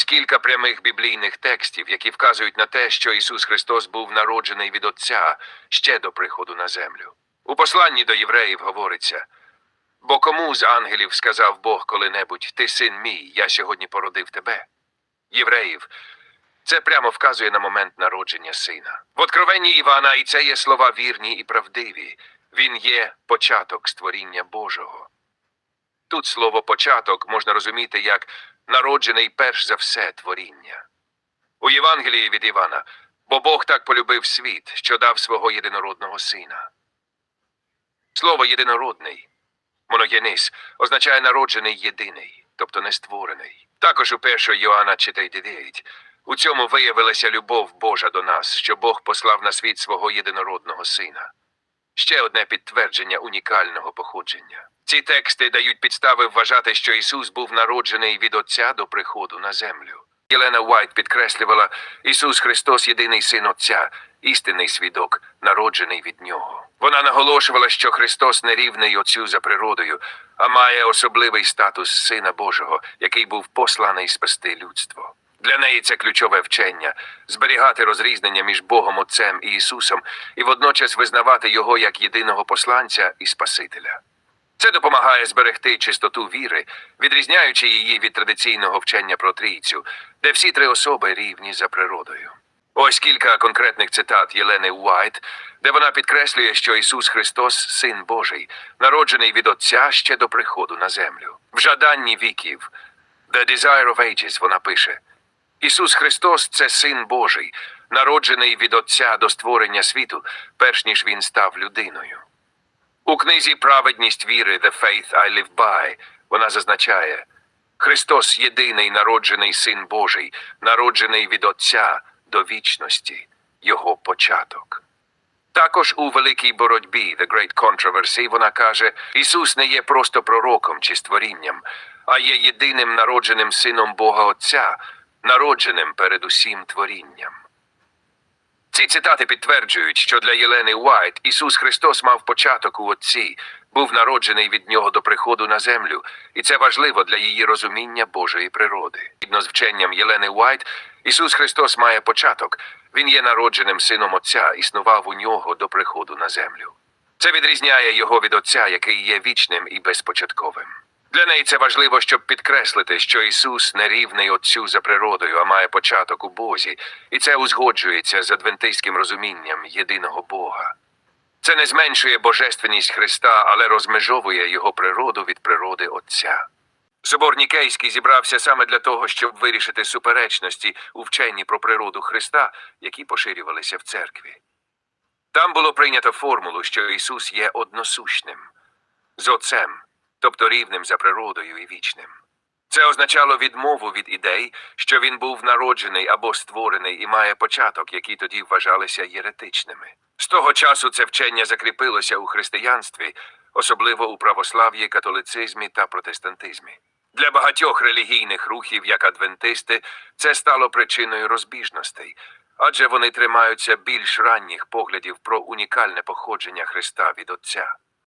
Ось кілька прямих біблійних текстів, які вказують на те, що Ісус Христос був народжений від Отця ще до приходу на землю. У посланні до євреїв говориться: бо кому з ангелів сказав Бог коли-небудь, ти син мій, я сьогодні породив тебе. Євреїв. Це прямо вказує на момент народження сина. В Откровенні Івана і це є слова вірні і правдиві. Він є початок створіння Божого. Тут слово початок можна розуміти як народжений перш за все творіння. У Євангелії від Івана, бо Бог так полюбив світ, що дав свого єдинородного сина. Слово єдинородний, моногенис, означає народжений єдиний, тобто не створений. Також у 1 Йоанна 4,9 у цьому виявилася любов Божа до нас, що Бог послав на світ свого єдинородного сина. Ще одне підтвердження унікального походження. Ці тексти дають підстави вважати, що Ісус був народжений від Отця до приходу на землю. Єлена Уайт підкреслювала Ісус Христос єдиний син Отця, істинний свідок, народжений від Нього. Вона наголошувала, що Христос не рівний Отцю за природою, а має особливий статус Сина Божого, який був посланий спасти людство. Для неї це ключове вчення зберігати розрізнення між Богом Отцем і Ісусом і водночас визнавати Його як єдиного посланця і Спасителя. Це допомагає зберегти чистоту віри, відрізняючи її від традиційного вчення про трійцю, де всі три особи рівні за природою. Ось кілька конкретних цитат Єлени Уайт, де вона підкреслює, що Ісус Христос Син Божий, народжений від Отця ще до приходу на землю. В жаданні віків The Desire of Ages вона пише Ісус Христос це Син Божий, народжений від Отця до створення світу, перш ніж Він став людиною. У книзі Праведність віри The Faith I Live By вона зазначає Христос єдиний народжений Син Божий, народжений від Отця до вічності, Його початок. Також у великій боротьбі The Great Controversy вона каже, Ісус не є просто пророком чи створінням, а є єдиним народженим сином Бога Отця, народженим перед усім творінням. Ці цитати підтверджують, що для Єлени Уайт Ісус Христос мав початок у Отці, був народжений від нього до приходу на землю, і це важливо для її розуміння Божої природи. Згідно з вченням Єлени Уайт, Ісус Христос має початок, Він є народженим сином Отця, існував у нього до приходу на землю. Це відрізняє його від Отця, який є вічним і безпочатковим. Для неї це важливо, щоб підкреслити, що Ісус не рівний Отцю за природою, а має початок у Бозі, і це узгоджується з адвентистським розумінням єдиного Бога. Це не зменшує божественність Христа, але розмежовує його природу від природи Отця. Собор Нікейський зібрався саме для того, щоб вирішити суперечності у вченні про природу Христа, які поширювалися в церкві. Там було прийнято формулу, що Ісус є односущним з Отцем, тобто рівним за природою і вічним. Це означало відмову від ідей, що він був народжений або створений і має початок, які тоді вважалися єретичними. З того часу це вчення закріпилося у християнстві, особливо у православ'ї, католицизмі та протестантизмі. Для багатьох релігійних рухів, як адвентисти, це стало причиною розбіжностей, адже вони тримаються більш ранніх поглядів про унікальне походження Христа від Отця.